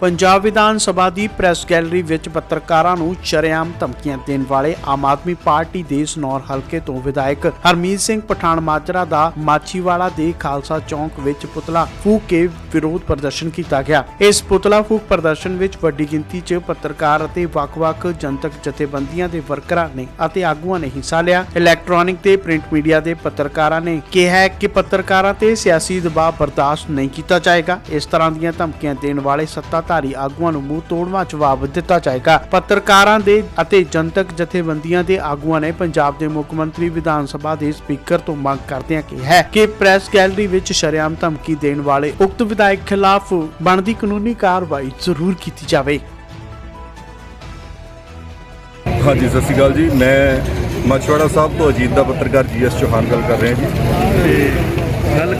ਪੰਜਾਬ ਵਿਧਾਨ ਸਭਾ ਦੀ press gallery ਵਿੱਚ ਪੱਤਰਕਾਰਾਂ ਨੂੰ ਸ਼ਰੇਆਮ ਧਮਕੀਆਂ ਦੇਣ ਵਾਲੇ ਆਮ ਆਦਮੀ ਪਾਰਟੀ ਦੇ ਸਨੌਰ ਹਲਕੇ ਤੋਂ ਵਿਧਾਇਕ ਹਰਮੀਤ ਸਿੰਘ ਪਠਾਨ ਮਾਜਰਾ ਦਾ ਮਾਛੀਵਾੜਾ ਦੇ ਖਾਲਸਾ ਚੌਂਕ ਵਿੱਚ ਪੁਤਲਾ ਫੂਕ ਕੇ ਵਿਰੋਧ ਪ੍ਰਦਰਸ਼ਨ ਕੀਤਾ ਗਿਆ। ਇਸ ਪੁਤਲਾ ਫੂਕ ਪ੍ਰਦਰਸ਼ਨ ਵਿੱਚ ਵੱਡੀ ਗਿਣਤੀ 'ਚ ਪੱਤਰਕਾਰ ਅਤੇ ਵੱਖ-ਵੱਖ ਜਨਤਕ ਜਥੇਬੰਦੀਆਂ ਦੇ ਵਰਕਰਾਂ ਨੇ ਅਤੇ ਆਗੂਆਂ ਨੇ ਹਿੱਸਾ ਲਿਆ। ਇਲੈਕਟ੍ਰੋਨਿਕ ਤੇ ਪ੍ਰਿੰਟ ਮੀਡੀਆ ਦੇ ਪੱਤਰਕਾਰਾਂ ਨੇ ਕਿਹਾ ਕਿ ਪੱਤਰਕਾਰਾਂ ਤੇ ਸਿਆਸੀ ਦਬਾਅ ਬਰਦਾਸ਼ਤ ਨਹੀਂ ਕੀਤਾ ਜਾਏਗਾ। ਇਸ ਤਰ੍ਹਾਂ ਦੀਆਂ ਧਮਕੀਆਂ ਦੇਣ ਵਾਲੇ ਸੱਤਾ ਸੱਤਾਧਾਰੀ ਆਗੂਆਂ ਨੂੰ ਮੂੰਹ ਤੋੜਵਾ ਜਵਾਬ ਦਿੱਤਾ ਜਾਏਗਾ। ਪੱਤਰਕਾਰਾਂ ਦੇ ਅਤੇ ਜਨਤਕ ਜਥੇਬੰਦੀਆਂ ਦੇ ਆਗੂਆਂ ਨੇ ਪੰਜਾਬ ਦੇ ਮੁੱਖ ਮੰਤਰੀ, ਵਿਧਾਨ ਸਭਾ ਦੇ ਸਪੀਕਰ ਤੋਂ ਮੰਗ ਕਰਦਿਆਂ ਕਿਹਾ ਹੈ ਕਿ ਪ੍ਰੈਸ ਗੈਲਰੀ ਵਿੱਚ ਸ਼ਰੇਆਮ ਧਮਕੀ ਦੇਣ ਵਾਲੇ ਉਕਤ ਵਿਧਾਇਕ ਖਿਲਾਫ ਬਣਦੀ ਕਾਨੂੰਨੀ ਕਾਰਵਾਈ ਜ਼ਰੂਰ ਕੀਤੀ ਜਾਵੇ। ਹਾਂਜੀ, ਸਤਿ ਸ਼੍ਰੀ ਅਕਾਲ ਜੀ। ਮੈਂ ਮਛਵਾੜਾ ਸਾਹਿਬ ਤੋਂ ਅਜੀਤ ਦਾ ਪੱਤਰਕਾਰ ਜੀਐਸ ਚੌਹਾਨ ਗੱਲ ਕਰ ਰਿਹਾ ਜੀ। ਤੇ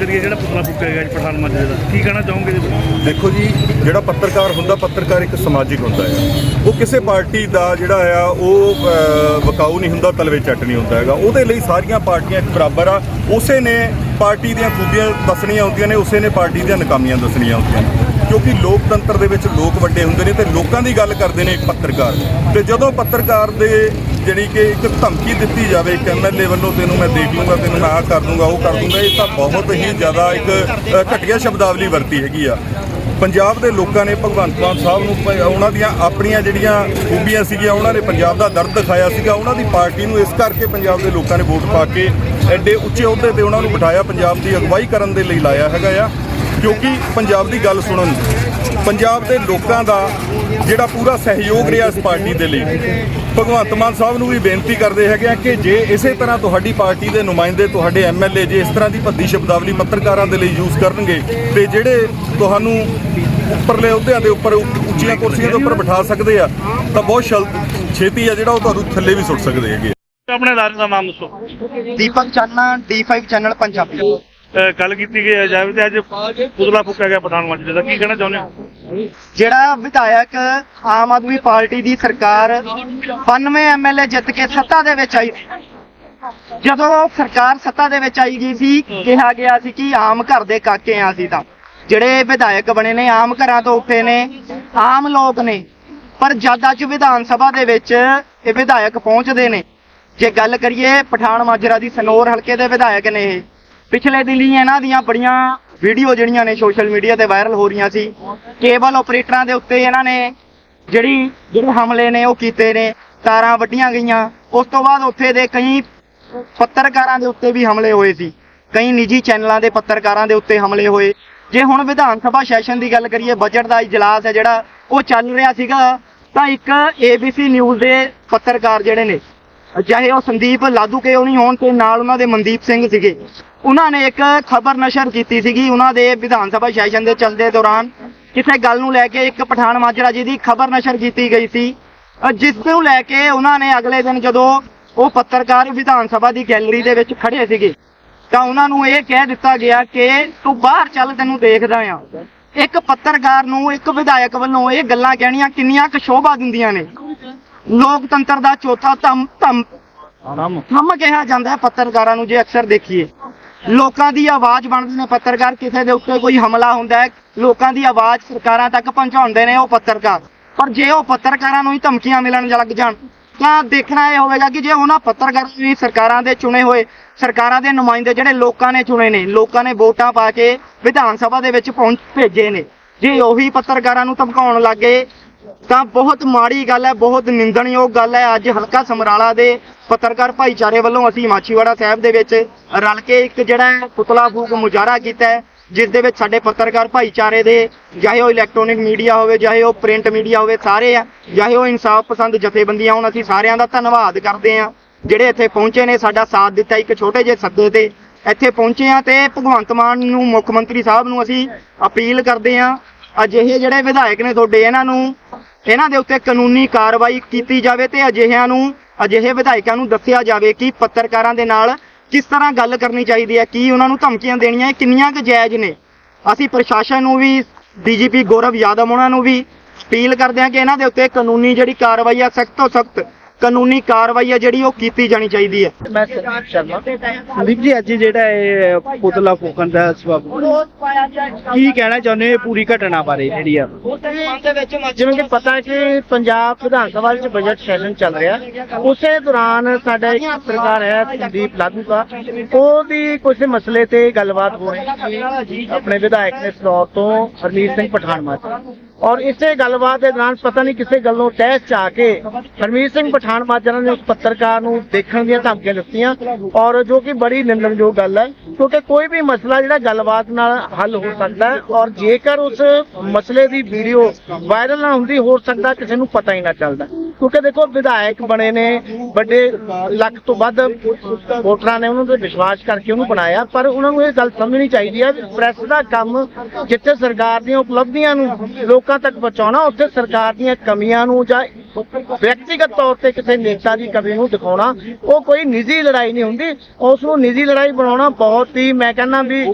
ਗੱਲ ਜਿਹੜਾ ਪੁਤਲਾ ਫੂਕਿਆ ਗਿਆ ਜੀ ਪਠਾਨ ਮਾਜਰੇ ਦਾ? ਕੀ ਕਹਿਣਾ ਚਾਹੋਗੇ ਇਹਦੇ ਦੇਖੋ ਜੀ, ਜਿਹੜਾ ਪੱਤਰਕਾਰ ਹੁੰਦਾ, ਪੱਤਰਕਾਰ ਇੱਕ ਸਮਾਜਿਕ ਹੁੰਦਾ ਹੈ। ਉਹ ਕਿਸੇ ਪਾਰਟੀ ਦਾ ਜਿਹੜਾ ਆ, ਉਹ ਵਕਾਊ ਨਹੀਂ ਹੁੰਦਾ, ਤਲਵੇ ਚੱਟ ਨਹੀਂ ਹੁੰਦਾ ਹੈਗਾ। ਉਹਦੇ ਲਈ ਸਾਰੀਆਂ ਪਾਰਟੀਆਂ ਇੱਕ ਬਰਾਬਰ ਆ। ਉਸੇ ਨੇ ਪਾਰਟੀ ਦੀਆਂ ਖੂਬੀਆਂ ਦੱਸਣੀਆਂ ਹੁੰਦੀਆਂ ਨੇ, ਉਸੇ ਨੇ ਪਾਰਟੀ ਦੀਆਂ ਨਾਕਾਮੀਆਂ ਦੱਸਣੀਆਂ ਹੁੰਦੀਆਂ ਨੇ। ਕਿਉਂਕਿ ਲੋਕਤੰਤਰ ਦੇ ਵਿੱਚ ਲੋਕ ਵੱਡੇ ਹੁੰਦੇ ਨੇ ਤੇ ਲੋਕਾਂ ਦੀ ਗੱਲ ਕਰਦੇ ਨੇ ਇੱਕ ਪੱਤਰਕਾਰ। ਤੇ ਜਦੋਂ ਪੱਤਰਕਾਰ ਦੇ ਜਿਹੜੀ ਕਿ ਇੱਕ ਧਮਕੀ ਦਿੱਤੀ ਜਾਵੇ, ਇੱਕ ਐਮਐਲਏ ਵੱਲੋਂ ਤੈਨੂੰ ਮੈਂ ਦੇਖ ਲੂੰਗਾ, ਤੈਨੂੰ ਮੈਂ ਆਹ ਕਰ ਦੂੰਗਾ ਉਹ ਕਰ ਦੂੰਗਾ ਇਹ ਤਾਂ ਬਹੁਤ ਹੀ ਜ਼ਿਆਦਾ ਇੱਕ ਘਟੀਆ ਸ਼ਬਦਾਵਲੀ ਵਰਤੀ ਹੈਗੀ ਆ। ਪੰਜਾਬ ਦੇ ਲੋਕਾਂ ਨੇ ਭਗਵੰਤ ਮਾਨ ਸਾਹਿਬ ਨੂੰ ਪ- ਉਹਨਾਂ ਦੀਆਂ ਆਪਣੀਆਂ ਜਿਹੜੀਆਂ ਖੂਬੀਆਂ ਸੀਗੀਆਂ, ਉਹਨਾਂ ਨੇ ਪੰਜਾਬ ਦਾ ਦਰਦ ਦਿਖਾਇਆ ਸੀਗਾ। ਉਹਨਾਂ ਦੀ ਪਾਰਟੀ ਨੂੰ ਇਸ ਕਰਕੇ ਪੰਜਾਬ ਦੇ ਲੋਕਾਂ ਨੇ ਵੋਟ ਪਾ ਕੇ ਐਡੇ ਉੱਚੇ ਅਹੁਦੇ ਤੇ ਉਹਨਾਂ ਨੂੰ ਬਿਠਾਇਆ, ਪੰਜਾਬ ਦੀ ਅਗਵਾਈ ਕਰਨ ਦੇ ਲਈ ਲਾਇਆ ਹੈਗਾ ਆ। ਕਿਉਂਕਿ ਪੰਜਾਬ ਦੀ ਗੱਲ ਸੁਣਨ ਪੰਜਾਬ ਦੇ ਲੋਕਾਂ ਦਾ ਜਿਹੜਾ ਪੂਰਾ ਸਹਿਯੋਗ ਰਿਹਾ ਇਸ ਪਾਰਟੀ ਦੇ ਲਈ ਭਗਵੰਤ ਮਾਨ ਸਾਹਿਬ ਨੂੰ ਵੀ ਬੇਨਤੀ ਕਰਦੇ ਹੈਗੇ ਆ ਕਿ ਜੇ ਇਸੇ ਤਰ੍ਹਾਂ ਤੁਹਾਡੀ ਪਾਰਟੀ ਦੇ ਨੁਮਾਇੰਦੇ ਤੁਹਾਡੇ ਐਮਐਲਏ ਜੇ ਇਸ ਤਰ੍ਹਾਂ ਦੀ ਭੱਦੀ ਸ਼ਬਦਾਵਲੀ ਪੱਤਰਕਾਰਾਂ ਦੇ ਲਈ ਯੂਜ਼ ਕਰਨਗੇ ਤੇ ਜਿਹੜੇ ਤੁਹਾਨੂੰ ਉੱਪਰਲੇ ਅਹੁਦਿਆਂ ਦੇ ਉੱਪਰ ਉੱਚ- ਉੱਚੀਆਂ ਕੁਰਸੀਆਂ ਦੇ ਉੱਪਰ ਬਿਠਾ ਸਕਦੇ ਆ ਤਾਂ ਬਹੁਤ ਛੇਤੀ ਆ ਜਿਹੜਾ ਉਹ ਤੁਹਾਨੂੰ ਥੱਲੇ ਵੀ ਸੁੱਟ ਸਕਦੇ ਹੈਗੇ। ਆਪਣੇ ਅਦਾਰੇ ਦਾ ਨਾਮ ਦੱਸੋ ਦੀਪਕ ਚਾਨਣਾ D5 ਚੈਨਲ ਪੰਜਾਬੀ ਗੱਲ ਕੀਤੀ ਗਈ ਹੈ ਜਾਵੇ ਤੇ ਅੱਜ ਪੁਤਲਾ ਫੂਕਿਆ ਗਿਆ ਪਠਾਨ ਮਾਜਰੇ ਦਾ। ਕੀ ਕਹਿਣਾ ਚਾਹੁੰਦੇ ਹੋ? ਜਿਹੜਾ ਵਿਧਾਇਕ ਆਮ ਆਦਮੀ ਪਾਰਟੀ ਦੀ ਸਰਕਾਰ 92 ਐਮਐਲਏ ਜਿੱਤ ਕੇ ਸੱਤਾ ਦੇ ਵਿੱਚ ਆਈ, ਜਦੋਂ ਸਰਕਾਰ ਸੱਤਾ ਦੇ ਵਿੱਚ ਆਈ ਗਈ ਸੀ, ਕਿਹਾ ਗਿਆ ਸੀ ਕਿ ਆਮ ਘਰ ਦੇ ਕਾਕੇ ਆ ਸੀ ਤਾਂ। ਜਿਹੜੇ ਵਿਧਾਇਕ ਬਣੇ ਨੇ, ਆਮ ਘਰਾਂ ਤੋਂ ਉੱਠੇ ਨੇ, ਆਮ ਲੋਕ ਨੇ, ਪਰ ਜਦ ਅੱਜ ਵਿਧਾਨ ਸਭਾ ਦੇ ਵਿੱਚ ਇਹ ਵਿਧਾਇਕ ਪਹੁੰਚਦੇ ਨੇ, ਜੇ ਗੱਲ ਕਰੀਏ ਪਠਾਨ ਮਾਜਰਾ ਦੀ ਸਨੋਰ ਹਲਕੇ ਦੇ ਵਿਧਾਇਕ ਨੇ ਇਹ ਪਿਛਲੇ ਦਿਨੀ ਇਹਨਾਂ ਦੀਆਂ ਬੜੀਆਂ ਵੀਡੀਓ ਜਿਹੜੀਆਂ ਨੇ ਸੋਸ਼ਲ ਮੀਡੀਆ ਤੇ ਵਾਇਰਲ ਹੋ ਰਹੀਆਂ ਸੀ ਕੇਬਲ ਆਪਰੇਟਰਾਂ ਦੇ ਉੱਤੇ ਇਹਨਾਂ ਨੇ ਜਿਹੜੀ, ਜਿਹੜੇ ਹਮਲੇ ਨੇ ਉਹ ਕੀਤੇ ਨੇ, ਤਾਰਾਂ ਵੱਢੀਆਂ ਗਈਆਂ। ਉਸ ਤੋਂ ਬਾਅਦ ਉੱਥੇ ਦੇ ਕਈ ਪੱਤਰਕਾਰਾਂ ਦੇ ਉੱਤੇ ਵੀ ਹਮਲੇ ਹੋਏ ਸੀ। ਕਈ ਨਿੱਜੀ ਚੈਨਲਾਂ ਦੇ ਪੱਤਰਕਾਰਾਂ ਦੇ ਉੱਤੇ ਹਮਲੇ ਹੋਏ। ਜੇ ਹੁਣ ਵਿਧਾਨ ਸਭਾ ਸੈਸ਼ਨ ਦੀ ਗੱਲ ਕਰੀਏ ਬਜਟ ਦਾ ਇਜਲਾਸ ਹੈ ਜਿਹੜਾ, ਉਹ ਚੱਲ ਰਿਹਾ ਸੀਗਾ, ਤਾਂ ਇੱਕ ABC ਨਿਊਜ਼ ਦੇ ਪੱਤਰਕਾਰ ਜਿਹੜੇ ਨੇ ਚਾਹੇ ਉਹ ਸੰਦੀਪ ਲਾਦੂ ਕੇ ਉਹ ਨਹੀਂ ਹੋਣ ਤੇ ਨਾਲ ਉਹਨਾਂ ਦੇ ਮਨਦੀਪ ਸਿੰਘ ਸੀਗੇ। ਉਹਨਾਂ ਨੇ ਇੱਕ ਖਬਰ ਨਸ਼ਰ ਕੀਤੀ ਸੀਗੀ, ਉਹਨਾਂ ਦੇ ਵਿਧਾਨ ਸਭਾ ਸੈਸ਼ਨ ਦੇ ਚੱਲਦੇ ਦੌਰਾਨ ਕਿਸੇ ਗੱਲ ਨੂੰ ਲੈ ਕੇ ਇੱਕ ਪਠਾਨ ਮਾਜਰਾ ਜੀ ਦੀ ਖਬਰ ਨਸ਼ਰ ਕੀਤੀ ਗਈ ਸੀ। ਜਿਸ ਨੂੰ ਲੈ ਕੇ ਉਹਨਾਂ ਨੇ ਅਗਲੇ ਦਿਨ ਜਦੋਂ ਉਹ ਪੱਤਰਕਾਰ ਵਿਧਾਨ ਸਭਾ ਦੀ ਗੈਲਰੀ ਦੇ ਵਿੱਚ ਖੜੇ ਸੀਗੇ, ਤਾਂ ਉਹਨਾਂ ਨੂੰ ਇਹ ਕਹਿ ਦਿੱਤਾ ਗਿਆ ਕਿ ਤੂੰ ਬਾਹਰ ਚੱਲ, ਤੈਨੂੰ ਦੇਖਦਾ ਆ। ਇੱਕ ਪੱਤਰਕਾਰ ਨੂੰ, ਇੱਕ ਵਿਧਾਇਕ ਵੱਲੋਂ ਇਹ ਗੱਲਾਂ ਕਹਿਣੀਆਂ ਕਿੰਨੀਆਂ ਕੁ ਸ਼ੋਭਾ ਦਿੰਦੀਆਂ ਨੇ। ਲੋਕਤੰਤਰ ਦਾ ਚੌਥਾ ਧੰਮ ਧੰਮ ਥੰਮ ਕਿਹਾ ਜਾਂਦਾ ਹੈ ਪੱਤਰਕਾਰਾਂ ਨੂੰ ਜੇ ਅਕਸਰ ਦੇਖੀਏ। ਲੋਕਾਂ ਦੀ ਆਵਾਜ਼ ਬਣਦੇ ਨੇ ਪੱਤਰਕਾਰ ਕਿਸੇ ਦੇ ਉੱਤੇ ਕੋਈ ਹਮਲਾ ਹੁੰਦਾ ਹੈ ਲੋਕਾਂ ਦੀ ਆਵਾਜ਼ ਸਰਕਾਰਾਂ ਤੱਕ ਪਹੁੰਚਾਉਂਦੇ ਨੇ ਉਹ ਪੱਤਰਕਾਰ। ਪਰ ਜੇ ਉਹ ਪੱਤਰਕਾਰਾਂ ਨੂੰ ਹੀ ਧਮਕੀਆਂ ਮਿਲਣ ਲੱਗ ਜਾਣ ਤਾਂ ਦੇਖਣਾ ਇਹ ਹੋਵੇਗਾ ਕਿ ਜੇ ਉਹਨਾਂ ਪੱਤਰਕਾਰਾਂ ਨੂੰ ਵੀ ਸਰਕਾਰਾਂ ਦੇ ਚੁਣੇ ਹੋਏ ਸਰਕਾਰਾਂ ਦੇ ਨੁਮਾਇੰਦੇ ਜਿਹੜੇ ਲੋਕਾਂ ਨੇ ਚੁਣੇ ਨੇ ਲੋਕਾਂ ਨੇ ਵੋਟਾਂ ਪਾ ਕੇ ਵਿਧਾਨ ਸਭਾ ਦੇ ਵਿੱਚ ਪਹੁੰਚ ਭੇਜੇ ਨੇ ਜੇ ਉਹੀ ਪੱਤਰਕਾਰਾਂ ਨੂੰ ਧਮਕਾਉਣ ਲੱਗੇ ਤਾਂ ਬਹੁਤ ਮਾੜੀ ਗੱਲ ਹੈ, ਬਹੁਤ ਨਿੰਦਣਯੋਗ ਗੱਲ ਹੈ। ਅੱਜ ਹਲਕਾ ਸਮਰਾਲਾ ਦੇ ਪੱਤਰਕਾਰ ਭਾਈਚਾਰੇ ਵੱਲੋਂ ਅਸੀਂ ਮਾਛੀਵਾੜਾ ਸਾਹਿਬ ਦੇ ਵਿੱਚ ਰਲ ਕੇ ਇੱਕ ਜਿਹੜਾ ਪੁਤਲਾ ਫੂਕ ਮੁਜ਼ਾਹਰਾ ਕੀਤਾ ਹੈ, ਜਿਸ ਦੇ ਵਿੱਚ ਸਾਡੇ ਪੱਤਰਕਾਰ ਭਾਈਚਾਰੇ ਦੇ, ਚਾਹੇ ਉਹ ਇਲੈਕਟ੍ਰੋਨਿਕ ਮੀਡੀਆ ਹੋਵੇ, ਚਾਹੇ ਉਹ ਪ੍ਰਿੰਟ ਮੀਡੀਆ ਹੋਵੇ, ਸਾਰੇ ਆ, ਚਾਹੇ ਉਹ ਇਨਸਾਫ ਪਸੰਦ ਜਥੇਬੰਦੀਆਂ ਹੋਣ, ਅਸੀਂ ਸਾਰਿਆਂ ਦਾ ਧੰਨਵਾਦ ਕਰਦੇ ਹਾਂ, ਜਿਹੜੇ ਇੱਥੇ ਪਹੁੰਚੇ ਨੇ, ਸਾਡਾ ਸਾਥ ਦਿੱਤਾ ਇੱਕ ਛੋਟੇ ਜਿਹੇ ਸੱਦੇ ਤੇ। ਇੱਥੇ ਪਹੁੰਚੇ ਆ ਤੇ ਭਗਵੰਤ ਮਾਨ ਨੂੰ, ਮੁੱਖ ਮੰਤਰੀ ਸਾਹਿਬ ਨੂੰ ਅਸੀਂ ਅਪੀਲ ਕਰਦੇ ਹਾਂ ਅਜਿਹੇ ਜਿਹੜੇ ਵਿਧਾਇਕ ਨੇ ਤੁਹਾਡੇ ਇਹਨਾਂ ਨੂੰ, ਇਹਨਾਂ ਦੇ ਉੱਤੇ ਕਾਨੂੰਨੀ ਕਾਰਵਾਈ ਕੀਤੀ ਜਾਵੇ ਤੇ ਅਜਿਹਿਆਂ ਨੂੰ, ਅਜਿਹੇ ਵਿਧਾਇਕਾਂ ਨੂੰ ਦੱਸਿਆ ਜਾਵੇ ਕਿ ਪੱਤਰਕਾਰਾਂ ਦੇ ਨਾਲ ਕਿਸ ਤਰ੍ਹਾਂ ਗੱਲ ਕਰਨੀ ਚਾਹੀਦੀ ਹੈ, ਕੀ ਉਹਨਾਂ ਨੂੰ ਧਮਕੀਆਂ ਦੇਣੀਆਂ ਕਿੰਨੀਆਂ ਕੁ ਜਾਇਜ਼ ਨੇ। ਅਸੀਂ ਪ੍ਰਸ਼ਾਸਨ ਨੂੰ ਵੀ, ਡੀਜੀਪੀ ਗੌਰਵ ਯਾਦਵ ਉਹਨਾਂ ਨੂੰ ਵੀ ਅਪੀਲ ਕਰਦੇ ਹਾਂ ਕਿ ਇਹਨਾਂ ਦੇ ਉੱਤੇ ਕਾਨੂੰਨੀ ਜਿਹੜੀ ਕਾਰਵਾਈ ਆ, ਸਖਤ ਤੋਂ ਸਖਤ ਕਾਨੂੰਨੀ ਕਾਰਵਾਈ ਆ ਜਿਹੜੀ ਉਹ ਕੀਤੀ ਜਾਣੀ ਚਾਹੀਦੀ ਹੈ। ਮੈਂ ਸ਼ਰਮਾ। ਸੰਦੀਪ ਜੀ ਅੱਜ ਜਿਹੜਾ ਇਹ ਪੁਤਲਾ ਫੂਕਣ ਦਾ ਸਬਬ ਕੀ ਕਹਿਣਾ ਚਾਹੁੰਦੇ ਹੋ ਇਹ ਪੂਰੀ ਘਟਨਾ ਬਾਰੇ ਜਿਹੜੀ ਆ? ਜਿਵੇਂ ਕਿ ਪਤਾ ਹੈ ਕਿ ਪੰਜਾਬ ਵਿਧਾਨ ਸਭਾ ਵਿੱਚ ਬਜਟ ਸੈਸ਼ਨ ਚੱਲ ਰਿਹਾ। ਉਸੇ ਦੌਰਾਨ ਸਾਡਾ ਇੱਕ ਪੱਤਰਕਾਰ ਹੈ ਸੰਦੀਪ ਲਾਧੂਕਾ ਉਹਦੀ ਕੁਝ ਮਸਲੇ ਤੇ ਗੱਲਬਾਤ ਹੋ ਰਹੀ ਸੀ। ਆਪਣੇ ਵਿਧਾਇਕ ਨੇ ਸਨੌਰ ਤੋਂ ਹਰਮੀਤ ਸਿੰਘ ਪਠਾਨ ਮਾਜਰਾ ਔਰ ਇਸੇ ਗੱਲਬਾਤ ਦੇ ਦੌਰਾਨ ਪਤਾ ਨਹੀਂ ਕਿਸੇ ਗੱਲੋਂ ਤਹਿਸ ਚ ਆ ਕੇ ਹਰਮੀਤ ਸਿੰਘ ਪਠਾਨ ਮਾਜਰਾ ਨੇ ਉਸ ਪੱਤਰਕਾਰ ਨੂੰ ਦੇਖਣ ਦੀਆਂ ਧਮਕੀਆਂ ਦਿੱਤੀਆਂ ਔਰ ਜੋ ਕਿ ਬੜੀ ਨਿੰਦਣਯੋਗ ਗੱਲ ਹੈ, ਕਿਉਂਕਿ ਕੋਈ ਵੀ ਮਸਲਾ ਜਿਹੜਾ ਗੱਲਬਾਤ ਨਾਲ ਹੱਲ ਹੋ ਸਕਦਾ ਹੈ ਔਰ ਜੇਕਰ ਉਸ ਮਸਲੇ ਦੀ ਵੀਡੀਓ ਵਾਇਰਲ ਨਾ ਹੁੰਦੀ ਹੋ ਸਕਦਾ ਕਿਸੇ ਨੂੰ ਪਤਾ ਹੀ ਨਾ ਚੱਲਦਾ। ਕਿਉਂਕਿ ਦੇਖੋ ਵਿਧਾਇਕ ਬਣੇ ਨੇ, ਵੱਡੇ ਲੱਖ ਤੋਂ ਵੱਧ ਵੋਟਰਾਂ ਨੇ ਉਹਨਾਂ ਤੇ ਵਿਸ਼ਵਾਸ ਕਰਕੇ ਉਹਨੂੰ ਬਣਾਇਆ, ਪਰ ਉਹਨਾਂ ਨੂੰ ਇਹ ਗੱਲ ਸਮਝਣੀ ਚਾਹੀਦੀ ਹੈ, ਪ੍ਰੈਸ ਦਾ ਕੰਮ ਜਿੱਥੇ ਸਰਕਾਰ ਦੀਆਂ ਉਪਲਬਧੀਆਂ ਨੂੰ ਲੋਕਾਂ ਤੱਕ ਪਹੁੰਚਾਉਣਾ, ਉੱਥੇ ਸਰਕਾਰ ਦੀਆਂ ਕਮੀਆਂ ਨੂੰ ਜਾਂ ਵਿਅਕਤੀਗਤ ਤੌਰ ਤੇ ਕਿਸੇ ਨੇਤਾ ਦੀ ਕਮੀ ਨੂੰ ਦਿਖਾਉਣਾ, ਉਹ ਕੋਈ ਨਿੱਜੀ ਲੜਾਈ ਨਹੀਂ ਹੁੰਦੀ ਉਸ ਨੂੰ ਨਿੱਜੀ ਲੜਾਈ ਬਣਾਉਣਾ ਬਹੁਤ ਹੀ, ਮੈਂ ਕਹਿੰਦਾ ਵੀ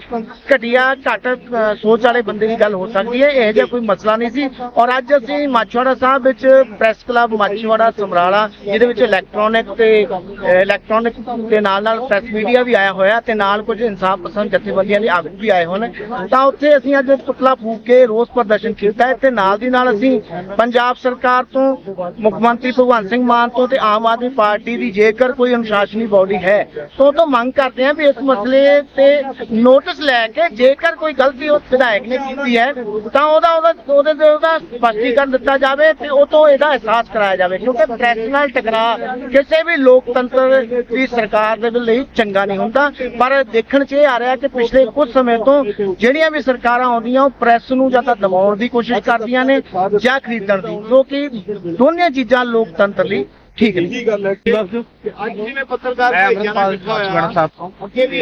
ਘਟੀਆ ਘੱਟ ਸੋਚ ਵਾਲੇ ਬੰਦੇ ਦੀ ਗੱਲ ਹੋ ਸਕਦੀ ਹੈ, ਇਹ ਜਿਹਾ ਕੋਈ ਮਸਲਾ ਨਹੀਂ ਸੀ। ਔਰ ਅੱਜ ਅਸੀਂ ਮਾਛਵਾੜਾ ਸਾਹਿਬ ਵਿੱਚ ਪ੍ਰੈਸ ਕਲੱਬ ਮਾਛਵਾੜਾ ਸਮਰਾਲਾ, ਜਿਹਦੇ ਵਿੱਚ ਇਲੈਕਟ੍ਰੋਨਿਕ ਤੇ ਇਲੈਕਟ੍ਰੋਨਿਕ ਦੇ ਨਾਲ ਨਾਲ ਪ੍ਰੈਸ ਮੀਡੀਆ ਵੀ ਆਇਆ ਹੋਇਆ, ਤੇ ਨਾਲ ਕੁਝ ਇਨਸਾਫ ਪਸੰਦ ਜਥੇਬੰਦੀਆਂ ਦੇ ਆਗੂ ਵੀ ਆਏ ਹੋਣ। ਤਾਂ ਉੱਥੇ ਅਸੀਂ ਅੱਜ ਪੁਤਲਾ ਫੂਕ ਕੇ ਰੋਸ ਪ੍ਰਦਰਸ਼ਨ ਕੀਤਾ ਹੈ, ਤੇ ਨਾਲ ਦੀ ਨਾਲ ਅਸੀਂ ਪੰਜਾਬ ਸਰਕਾਰ ਤੋਂ ਮੁੱਖ ਮੰਤਰੀ ਭਗਵੰਤ ਸਿੰਘ ਮਾਨ ਤੋਂ ਤੇ ਆਮ ਆਦਮੀ ਪਾਰਟੀ ਦੀ ਜੇਕਰ ਕੋਈ ਅਨੁਸ਼ਾਸਨੀ ਬਾਡੀ ਹੈ, ਤਾਂ ਉਹ ਤੋਂ ਮੰਗ ਕਰਦੇ ਹਾਂ ਵੀ ਇਸ ਮਸਲੇ ਤੇ ਨੋਟਿਸ ਲੈ ਕੇ ਜੇਕਰ ਕੋਈ ਗਲਤੀ ਉਸ ਵਿਧਾਇਕ ਨੇ ਕੀਤੀ ਹੈ, ਤਾਂ ਉਹਦਾ ਉਹਦਾ ਉਹਦੇ ਤੇ ਉਹਦਾ ਸਪਸ਼ਟੀਕਰਨ ਦਿੱਤਾ ਜਾਵੇ ਤੇ ਉਹ ਤੋਂ ਇਹਦਾ ਅਹਿਸਾਸ ਕਰਾਇਆ ਜਾਵੇ, ਕਿਉਂਕਿ ਪ੍ਰੈਸ ਨਾਲ ਟਕਰਾ ਕਿਸੇ ਵੀ ਲੋਕਤੰਤਰ ਦੀ ਸਰਕਾਰ ਦੇ ਲਈ ਚੰਗਾ ਨਹੀਂ ਹੁੰਦਾ। ਪਰ ਦੇਖਣ 'ਚ ਇਹ ਆ ਰਿਹਾ ਕਿ ਪਿਛਲੇ ਕੁਝ ਸਮੇਂ ਤੋਂ ਜਿਹੜੀਆਂ ਵੀ ਸਰਕਾਰਾਂ ਆਉਂਦੀਆਂ, ਉਹ ਪ੍ਰੈਸ ਨੂੰ ਜਾਂ ਤਾਂ ਦਬਾਉਣ ਦੀ ਕੋਸ਼ਿਸ਼ ਕਰਦੀਆਂ ਨੇ ਜਾਂ ਖਰੀਦਣ ਦੀ। ਜੋ ਕਿ ਦੋਨੇ ਚੀਜ਼ਾਂ ਲੋਕਤੰਤਰ ਲਈ ਠੀਕ ਨਹੀਂ ਗੱਲ ਹੈ ਅੱਜ ਜਿਵੇਂ ਪੱਤਰਕਾਰ ਮੈਂ ਅਮਰਪਾਲ ਮਾਛੀਵਾੜਾ ਸਾਹਿਬ ਤੋਂ।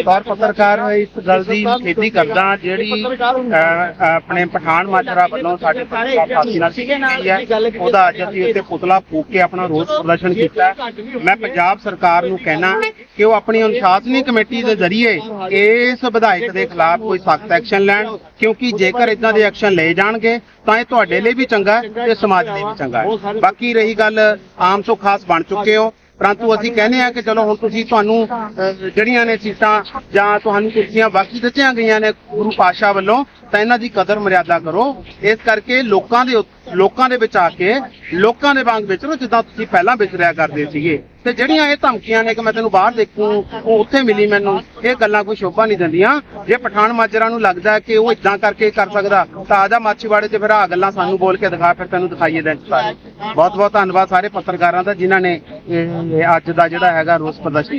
ਤੌਰ ਪੱਤਰਕਾਰ ਇਸ ਗੱਲ ਦੀ ਨਿਖੇਧੀ ਕਰਦਾ ਜਿਹੜੀ ਅਹ, ਆਪਣੇ ਪਠਾਨ ਮਾਜਰਾ ਵੱਲੋਂ ਸਾਡੇ ਪੱਤਰਕਾਰ ਸਾਥੀ ਨਾਲ ਕੀਤੀ ਹੈ। ਉਹਦਾ ਅੱਜ ਅਸੀਂ ਉੱਤੇ ਪੁਤਲਾ ਫੂਕ ਕੇ ਆਪਣਾ ਰੋਸ ਪ੍ਰਦਰਸ਼ਨ ਕੀਤਾ। ਮੈਂ ਪੰਜਾਬ ਸਰਕਾਰ ਨੂੰ ਕਹਿਣਾ ਕਿ ਉਹ ਆਪਣੀ ਅਨੁਸ਼ਾਸਨੀ ਕਮੇਟੀ ਦੇ ਜ਼ਰੀਏ ਇਸ ਵਿਧਾਇਕ ਦੇ ਖਿਲਾਫ ਕੋਈ ਸਖਤ ਐਕਸ਼ਨ ਲੈਣ ਕਿਉਂਕਿ ਜੇਕਰ ਇਦਾਂ ਦੇ ਐਕਸ਼ਨ ਲਏ ਜਾਣਗੇ ਤਾਂ ਇਹ ਤੁਹਾਡੇ ਲਈ ਵੀ ਚੰਗਾ ਹੈ ਤੇ ਸਮਾਜ ਲਈ ਵੀ ਚੰਗਾ ਹੈ। ਬਾਕੀ ਰਹੀ ਗੱਲ ਆਮ ਸੋ ਖਾਸ ਬਣ ਚੁੱਕੇ ਹੋ। ਪਰੰਤੂ ਅਸੀਂ ਕਹਿੰਦੇ ਆ ਕਿ ਚਲੋ ਹੁਣ ਤੁਸੀਂ ਤੁਹਾਨੂੰ ਅਹ, ਜਿਹੜੀਆਂ ਨੇ ਸੀਟਾਂ ਜਾਂ ਤੁਹਾਨੂੰ ਕੁਰਸੀਆਂ ਬਾਕੀ ਦਿੱਤੀਆਂ ਗਈਆਂ ਨੇ ਗੁਰੂ ਪਾਤਸ਼ਾਹ ਵੱਲੋਂ ਤਾਂ ਇਹਨਾਂ ਦੀ ਕਦਰ ਮਰਿਆਦਾ ਕਰੋ। ਇਸ ਕਰਕੇ ਲੋਕਾਂ ਦੇ ਉੱਤ- ਲੋਕਾਂ ਦੇ ਵਿੱਚ ਆ ਕੇ, ਲੋਕਾਂ ਦੇ ਵਾਂਗ ਵਿਚਰੋ ਜਿੱਦਾਂ ਤੁਸੀਂ ਪਹਿਲਾਂ ਵਿਚਰਿਆ ਕਰਦੇ ਸੀਗੇ। ਤੇ ਜਿਹੜੀਆਂ ਇਹ ਧਮਕੀਆਂ ਨੇ ਕਿ ਮੈਂ ਤੈਨੂੰ ਬਾਹਰ ਦੇਖੂ, ਉਹ ਉੱਥੇ ਮਿਲੀ ਮੈਨੂੰ, ਇਹ ਗੱਲਾਂ ਕੋਈ ਸ਼ੋਭਾ ਨਹੀਂ ਦਿੰਦੀਆਂ। ਜੇ ਪਠਾਨ ਮਾਜਰਾ ਨੂੰ ਲੱਗਦਾ ਹੈ ਕਿ ਉਹ ਇਦਾਂ ਕਰਕੇ ਕਰ ਸਕਦਾ, ਤਾਂ ਆਜਾ ਮਾਛੀਵਾੜੇ 'ਚ ਫਿਰ ਆ ਗੱਲਾਂ ਸਾਨੂੰ ਬੋਲ ਕੇ ਦਿਖਾ, ਫਿਰ ਤੈਨੂੰ ਦਿਖਾਈਏ ਦਿਨ ਬਹੁਤ ਬਹੁਤ ਧੰਨਵਾਦ ਸਾਰੇ ਪੱਤਰਕਾਰਾਂ ਦਾ, ਜਿਨ੍ਹਾਂ ਨੇ ਇਹ ਅੱਜ ਦਾ ਜਿਹੜਾ ਹੈਗਾ ਰੋਸ ਪ੍ਰਦਰਸ਼ਨ